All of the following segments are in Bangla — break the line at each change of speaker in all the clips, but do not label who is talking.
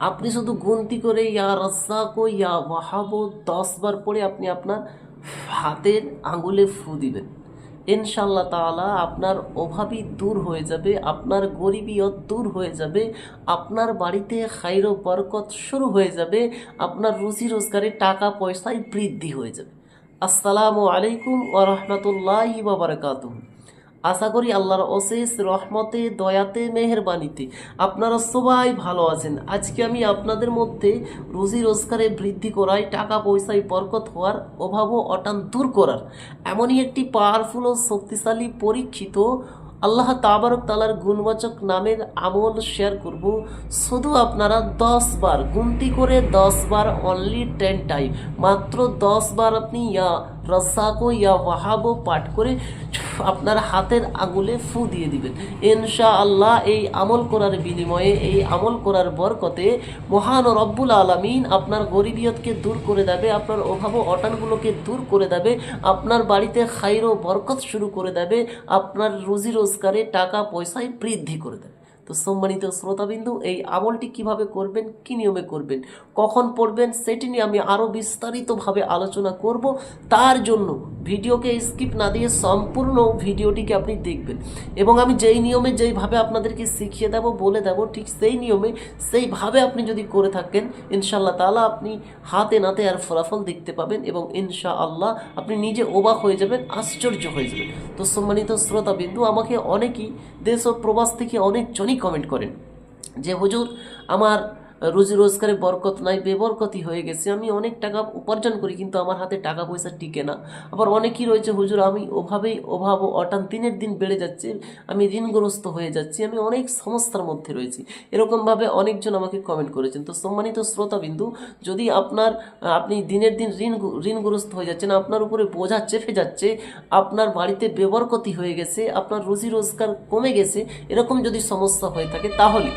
আপনি শুধু গুনতি করে, ইয়া রাজ্জাকো, ইয়া ওয়াহাবো, দশ বার পরে আপনি আপনার হাতের আঙুলে ফু দিবেন। ইনশাল্লাহ তাআলা আপনার অভাবই দূর হয়ে যাবে, আপনার গরিবিয়ত দূর হয়ে যাবে, আপনার বাড়িতে খাইর বরকত শুরু হয়ে যাবে, আপনার রুজি রোজগারে টাকা পয়সায় বৃদ্ধি হয়ে যাবে। আসসালামু আলাইকুম ওয়া রাহমাতুল্লাহি ওয়া বারাকাতুহু। আশা করি আল্লাহর অশেষ রহমতে, দয়াতে, মেহেরবানিতে আপনারা সবাই ভালো আছেন। আজকে আমি আপনাদের মধ্যে রুজি রোজগারে বৃদ্ধি করায় টাকা পয়সায় বরকত হওয়ার অভাব ও অটান দূর করার এমনই একটি পাওয়ারফুল ও শক্তিশালী পরীক্ষিত আল্লাহ তাবারক তালার গুণবাচক নামের আমল শেয়ার করব। শুধু আপনারা দশ বার, গুনতি করে দশ বার অনলি টেন টাইম মাত্র দশ বার আপনি ইয়া রসাকো ইয়া ওয়াহাবো পাঠ করে আপনার হাতের আগুলে ফু দিয়ে দিবেন। ইনশা আল্লাহ এই আমল করার বিনিময়ে, এই আমল করার বরকতে মহান রব্বুল আলমিন আপনার গরিবিয়তকে দূর করে দেবে, আপনার অভাব অটানগুলোকে দূর করে দেবে, আপনার বাড়িতে খাইর বরকত শুরু করে দেবে, আপনার রুজি রোজগারে টাকা পয়সায় বৃদ্ধি করে দেবে। তো সম্মানিত শ্রোতাবিন্দু, এই আমলটি কীভাবে করবেন, কি নিয়মে করবেন, কখন পড়বেন, সেটি নিয়ে আমি আরও বিস্তারিতভাবে আলোচনা করব। তার জন্য ভিডিওকে স্কিপ না দিয়ে সম্পূর্ণ ভিডিওটিকে আপনি দেখবেন। এবং আমি যেই নিয়মে যেইভাবে আপনাদেরকে শিখিয়ে দেব, বলে দেব, ঠিক সেই নিয়মে সেইভাবে আপনি যদি করে থাকেন, ইনশাআল্লাহ তাআলা আপনি হাতে নাতে আর ফলাফল দেখতে পাবেন এবং ইনশা আল্লাহ আপনি নিজে অবাক হয়ে যাবেন, আশ্চর্য হয়ে যাবেন। তো সম্মানিত শ্রোতাবিন্দু, আমাকে অনেকেই দেশ ও প্রবাস থেকে অনেকজনই কমেন্ট করেন যে, হুজুর, আমার রুজি রোজগারে বরকত নাই বেবরকতি হয়ে গেছে। আমি অনেক টাকা উপার্জন করি, কিন্তু আমার হাতে টাকা পয়সা টিকে না। আবার অনেকেই রয়েছে, হুজুর, আমি ওভাবেই অভাব অটান দিনের দিন বেড়ে যাচ্ছে, আমি ঋণগ্রস্ত হয়ে যাচ্ছি, আমি অনেক সমস্যার মধ্যে রয়েছি। এরকমভাবে অনেকজন আমাকে কমেন্ট করেছেন। তো সম্মানিত শ্রোতাবিন্দু, যদি আপনার, আপনি দিনের দিন ঋণ, ঋণগ্রস্ত হয়ে যাচ্ছেন, আপনার উপরে বোঝা চেপে যাচ্ছে, আপনার বাড়িতে বেবরকতি হয়ে গেছে, আপনার রুজি রোজগার কমে গেছে, এরকম যদি সমস্যা হয়ে থাকে, তাহলে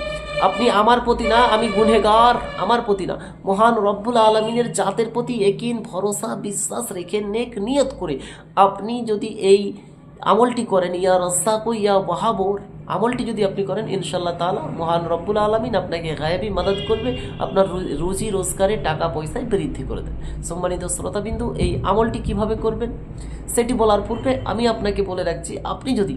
আপনি আমার প্রতি না, আমি গুনেগার আমার প্রতি না। মহান রব্বুল আলমিনের জাতের প্রতি একিন ভরসা, বিশ্বাস রেখে নেক নিয়ত করে আপনি যদি এই আমলটি করেন, ইয়া রসাকো ইয়া ওয়াহাবোর, আমলটি যদি আপনি করেন ইনশাল্লাহ তাআলা মহান রব্বুল আলমিন আপনাকে গায়েবী মাদত করবে, আপনার রুজি, রোজগারে টাকা পয়সায় বৃদ্ধি করে দেবে। সম্মানিত শ্রোতাবিন্দু, এই আমলটি কীভাবে করবেন? সেটি বলার পূর্বে আমি আপনাকে বলে রাখছি, আপনি যদি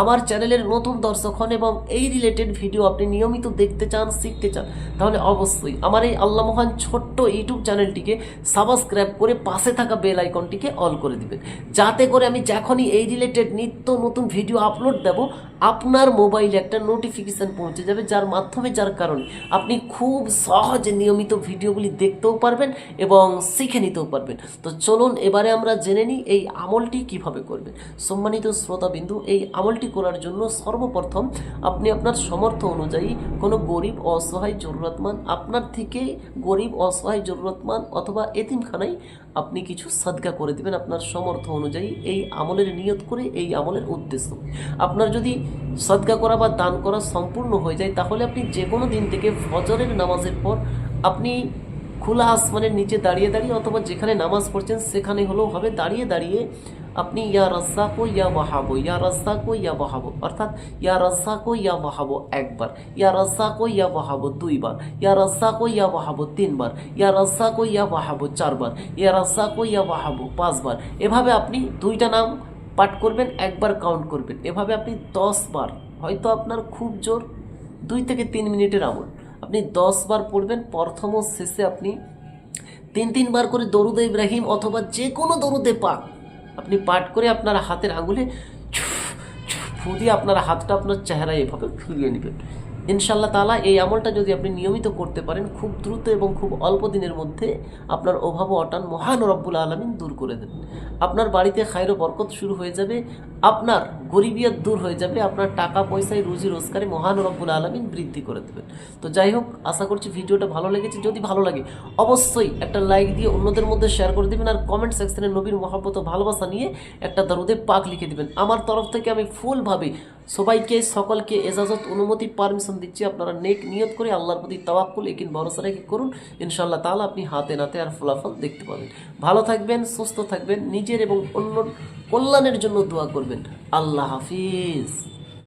আমার চ্যানেলের নতুন দর্শক হন এবং এই রিলেটেড ভিডিও আপনি নিয়মিত দেখতে চান, শিখতে চান, তাহলে অবশ্যই আমার এই আল্লাহ মহান ছোট্ট ইউটিউব চ্যানেলটিকে সাবস্ক্রাইব করে পাশে থাকা বেল আইকনটিকে অল করে দিবেন। যাতে করে আমি যখনই এই রিলেটেড নিত্য নতুন ভিডিও আপলোড দেব, আপনার মোবাইলে একটা নোটিফিকেশান পৌঁছে যাবে, যার মাধ্যমে, যার কারণে আপনি খুব সহজে নিয়মিত ভিডিওগুলি দেখতেও পারবেন এবং শিখে নিতেও পারবেন। তো চলুন এবারে আমরা জেনে নিই এই আমলটি কীভাবে করবেন। সম্মানিত শ্রোতাবিন্দু, এই আমলটি করার জন্য সর্বপ্রথম আপনি আপনার সমর্থ অনুযায়ী কোনো গরিব, অসহায়, জরুরতমান, আপনার থেকে গরিব, অসহায়, জরুরতমান অথবা এতিমখানায় আপনি কিছু সদকা করে দেবেন আপনার সমর্থ অনুযায়ী এই আমলের নিয়ত করে এই আমলের উদ্দেশ্য। আপনার যদি সদকা করা বা দান করা সম্পূর্ণ হয়ে যায়, তাহলে আপনি যে কোনো দিন থেকে ফজরের নামাজের পর আপনি খোলা আসমানের নিচে দাঁড়িয়ে দাঁড়িয়ে অথবা যেখানে নামাজ পড়ছেন, সেখানে হলেও হবে দাঁড়িয়ে দাঁড়িয়ে আপনি ইয়া রাজ্জাকো, ইয়া ওয়াহাবো ইয়া রাজ্জাকো, ইয়া ওয়াহাবো অর্থাৎ ইয়া রাজ্জাকো, ইয়া ওয়াহাবো একবার, ইয়া রাজ্জাকো, ইয়া ওয়াহাবো দুইবার, ইয়া রাজ্জাকো, ইয়া ওয়াহাবো তিনবার, ইয়া রাজ্জাকো, ইয়া ওয়াহাবো চারবার, ইয়া রাজ্জাকো, ইয়া ওয়াহাবো পাঁচবার। এভাবে আপনি দুইটা নাম পাঠ করবেন, একবার কাউন্ট করবেন। এভাবে আপনি দশ বার হয়তো আপনার খুব জোর, দুই থেকে তিন মিনিটের আমল। আপনি দশ বার পড়বেন, প্রথম ও শেষে আপনি তিন তিনবার করে দরুদে ইব্রাহিম অথবা যে কোনো দরুদে পাক আপনি পাঠ করে আপনার হাতের আঙুলে ফু দিয়ে আপনার হাতটা আপনার চেহারায় এভাবে ফিরিয়ে নেবেন। ইনশাল্লাহ তালা এই আমলটা যদি আপনি নিয়মিত করতে পারেন, খুব দ্রুত এবং খুব অল্প দিনের মধ্যে আপনার অভাব অটান মহান রব্বুল আলমিন দূর করে দেবেন। আপনার বাড়িতে খাইর ও বরকত শুরু হয়ে যাবে, আপনার গরিবিয়ত দূর হয়ে যাবে, আপনার টাকা পয়সায় রুজি রোজগারে মহান রব্বুল আলমিন বৃদ্ধি করে দেবেন। তো যাই হোক, আশা করছি ভিডিওটা ভালো লেগেছে। যদি ভালো লাগে, অবশ্যই একটা লাইক দিয়ে অন্যদের মধ্যে শেয়ার করে দেবেন আর কমেন্ট সেকশনে নবীর মহাব্বত ভালোবাসা নিয়ে একটা দরুদে পাক লিখে দিবেন। আমার তরফ থেকে আমি ফুলভাবে সবাইকে, সকলকে এজাজত, অনুমতি পারমিশন দিচ্ছি। আপনারা নেক নিয়ত করে আল্লাহর প্রতি তাওয়াক্কুল, একিন, ভরসা রেখে করুন। ইনশাল্লাহ তাহলে আপনি হাতে নাতে আর ফলাফল দেখতে পাবেন। ভালো থাকবেন, সুস্থ থাকবেন, নিজের এবং অন্য কল্যাণের জন্য দোয়া করবেন। আল্লাহ হাফিজ।